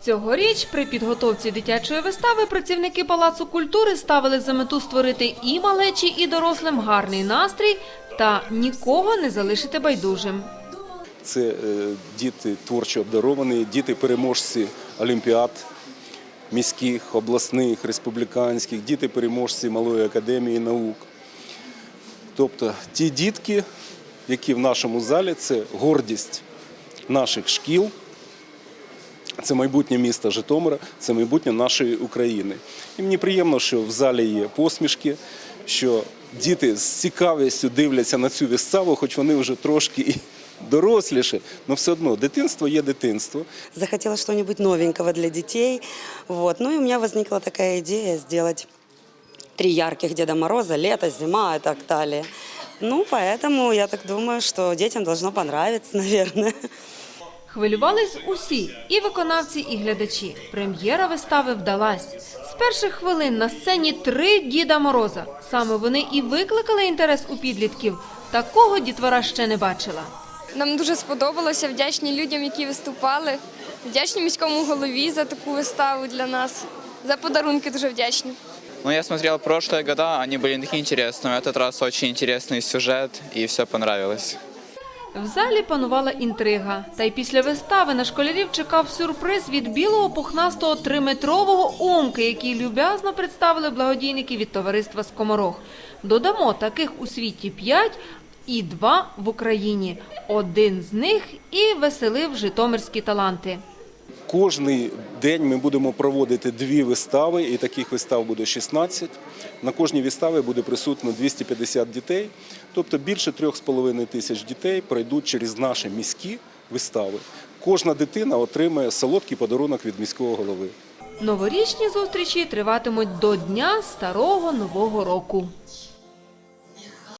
Цьогоріч при підготовці дитячої вистави працівники Палацу культури ставили за мету створити і малечі, і дорослим гарний настрій та нікого не залишити байдужим. Це е, діти творчо обдаровані, діти переможці олімпіад міських, обласних, республіканських, діти переможці Малої академії наук. Тобто ті дітки, які в нашому залі, це гордість наших шкіл, це майбутнє міста Житомира, це майбутнє нашої України. І мені приємно, що в залі є посмішки, що діти з цікавістю дивляться на цю виставу, хоч вони вже трошки і але все одно дитинство є дитинство. захотела что-нибудь новенького для детей. Вот. Ну и у меня возникла такая идея сделать три ярких Деда Мороза, лето, зима и так далее. Ну, поэтому я так думаю, что детям должно понравиться, наверное. Хвилювались усі – і виконавці, і глядачі. Прем'єра вистави вдалась. З перших хвилин на сцені три Діда Мороза. Саме вони і викликали інтерес у підлітків. Такого дітвора ще не бачила. Нам дуже сподобалося. Вдячні людям, які виступали. Вдячні міському голові за таку виставу для нас. За подарунки дуже вдячні. Ну, я смотрел прошлые года, они были не такие интересные. В этот раз очень интересный сюжет, и все понравилось. В залі панувала інтрига. Та й після вистави на школярів чекав сюрприз від білого пухнастого триметрового омки, який люб'язно представили благодійники від товариства Скоморох. Додамо, таких у світі п'ять і два в Україні. Один з них і веселив житомирські таланти. Кожний день ми будемо проводити дві вистави, і таких вистав буде 16. На кожній виставі буде присутно 250 дітей. Тобто більше 3,5 тисяч дітей пройдуть через наші міські вистави. Кожна дитина отримає солодкий подарунок від міського голови. Новорічні зустрічі триватимуть до Дня Старого Нового року.